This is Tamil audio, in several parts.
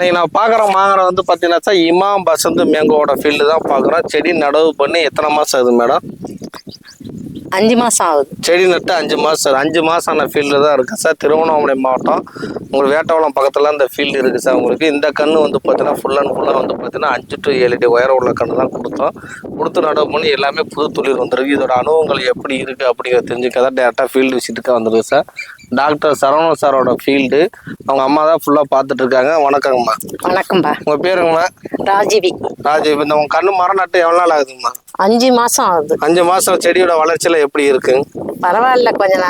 இன்னைக்கு நான் பார்க்குற மாங்கரை வந்து பார்த்தீங்கன்னா சார் இமாம் பசந்து மேங்கோவோட ஃபீல்டு தான் பார்க்குறோம். செடி நடவு பண்ணி எத்தனை மாதம் ஆகுது மேடம்? அஞ்சு மாசம் ஆகுது. செடி நட்டு அஞ்சு மாதம் சார். அஞ்சு மாதம் ஆன ஃபீல்டு தான் இருக்குது சார். திருவண்ணாமலை மாவட்டம் உங்களுக்கு வேட்டவளம் பக்கத்தில் இந்த ஃபீல்டு இருக்குது சார் உங்களுக்கு. இந்த கன்று வந்து பார்த்தீங்கன்னா ஃபுல் அண்ட் ஃபுல்லாக வந்து பார்த்தீங்கன்னா அஞ்சு டு ஏழு அடி உயரம் உள்ள கன்று தான் கொடுத்தோம். கொடுத்து நடவு பண்ணி எல்லாமே புது துளிர் வந்துருக்கு. இதோட அனுபவங்கள் எப்படி இருக்குது அப்படிங்கிறத தெரிஞ்சுக்க தான் டேரெக்டாக ஃபீல்டு விசிட்டுக்காக வந்துருக்கு சார். டாக்டர் சரவணன் சாரோட ஃபீல்டு அவங்க அம்மா தான் ஃபுல்லாக பார்த்துட்டு இருக்காங்க. வணக்கங்கம்மா. வணக்கம்பா உங்கள் பேருங்கம்மா? ராஜீவி. ராஜு இப்போ இந்த உங்கள் கண்ணு மரம் நட்டு எவ்வளோ நாள் ஆகுதுங்கம்மா? அஞ்சு மாசம் ஆகுது. அஞ்சு மாதம் செடியோட வளர்ச்சியில் எப்படி இருக்குங்க பரவாயில்ல கொஞ்சம்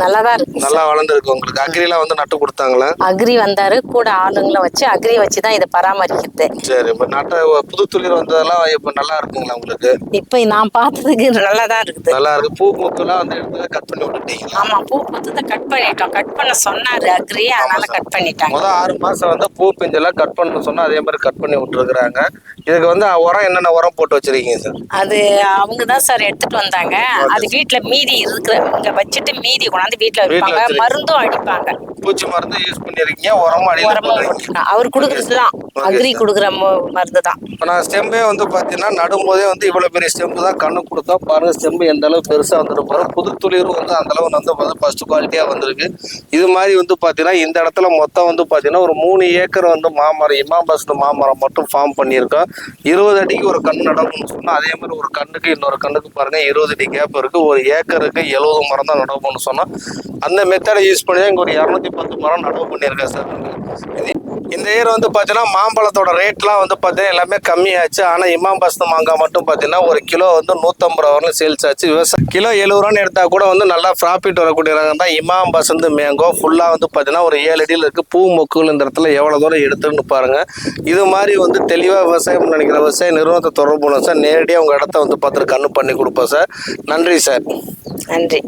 ந- நல்லாதான் இருக்கு நல்லா வளர்ந்துருக்கு. உங்களுக்கு அக்ரிலாம் வந்து நட்டு கொடுத்தாங்களா? அக்ரி வந்தாரு கூட ஆளுங்களை வச்சு அக்ரி வச்சு தான் இதை பராமரிக்கிறது. சரி இப்போ நட்ட புது துளிர் வந்ததெல்லாம் இப்போ நல்லா இருக்குங்களா உங்களுக்கு? இப்போ நான் பார்த்ததுக்கு நல்லா தான் இருக்குது. நல்லா இருக்கு. பூ பூக்கெல்லாம் அந்த இடத்துல கட் பண்ணி விட்டுட்டீங்களா? ஆமா பூ பூத்ததை கட் பண்ணிட்டோம். கட் பண்ண சொன்னாரு அக்ரி அதனால கட் பண்ணிட்டாங்க. முதல் ஆறு மாசம் வந்து பூ பிஞ்செல்லாம் கட் பண்ண சொன்னா அதே மாதிரி கட் பண்ணி விட்டுருக்குறாங்க. இதுக்கு வந்து உரம் என்னென்ன உரம் போட்டு வச்சிருக்கீங்க சார்? அது அவங்க தான் சார் எடுத்துட்டு வந்தாங்க. அது வீட்ல மீதி இருக்கிற இங்க வச்சுட்டு மீதி கொண்டாந்து வீட்ல வைப்பாங்க வச்சிருக்கீங்க. மருந்தும் அடிப்பாங்க. பூச்சி மருந்து யூஸ் பண்ணிருக்கீங்க. உரமும் போட்டுருக்காங்க. அவர் கொடுக்கறது தான் Okay, அக்ரி கொடுக்குற மருந்து தான் இப்போ நான் ஸ்டெம்பே வந்து பார்த்தீங்கன்னா நடும்போதே வந்து இவ்வளோ பெரிய ஸ்டெம்பு தான் கண்ணு கொடுத்தா பாருங்க ஸ்டெம்பு எந்த அளவு பெருசாக போகிறோம் புது துளிரும் வந்து அந்த அளவு வந்து வந்து ஃபர்ஸ்ட் குவாலிட்டியாக வந்திருக்கு. இது மாதிரி வந்து பார்த்தீங்கன்னா இந்த இடத்துல மொத்தம் வந்து பார்த்தீங்கன்னா ஒரு மூணு ஏக்கர் வந்து மாமரம் இமாம்பஸ்ட் மாமரம் மட்டும் ஃபார்ம் பண்ணியிருக்கோம். இருபது அடிக்கு ஒரு கண் நடவுன்னு சொன்னால் அதே மாதிரி ஒரு கண்ணுக்கு இன்னொரு கண்ணுக்கு பாருங்க இருபது அடி கேப் இருக்குது ஒரு ஏக்கருக்கு எழுபது மரம் தான் நடவு பண்ண சொன்னோம் அந்த மெத்தடை யூஸ் பண்ணி தான் இங்கே ஒரு இரநூத்தி பத்து மரம் நடவு பண்ணியிருக்கேன் சார். இது இந்த இயர் வந்து பார்த்தீங்கன்னா மாம்பழத்தோட ரேட்லாம் வந்து பார்த்தீங்கன்னா எல்லாமே கம்மியாச்சு. ஆனால் இமாம் பஸ்து மாங்காய் மட்டும் பார்த்தீங்கன்னா ஒரு கிலோ வந்து நூற்றம்பது ரூபா வரலும் சேல்ஸ் ஆச்சு. விவசாயம் கிலோ எழுபது ரூபான்னு எடுத்தால் கூட வந்து நல்லா ப்ராஃபிட் வரக்கூடிய ரகம் தான் இமாம் பசந்து மேங்கோ ஃபுல்லாக வந்து பார்த்தீங்கன்னா ஒரு ஏழு அடியில் இருக்குது பூ மொக்குகள் இந்த இடத்துல எவ்வளோ தூரம் எடுத்துன்னு பாருங்கள் இது மாதிரி வந்து தெளிவாக விவசாயம் நினைக்கிற விவசாய நிறுவனத்தை தொடர்பு சார். நேரடியாக உங்கள் இடத்த வந்து பார்த்துட்டு கண்ணு பண்ணி கொடுப்போம் சார். நன்றி சார். நன்றி.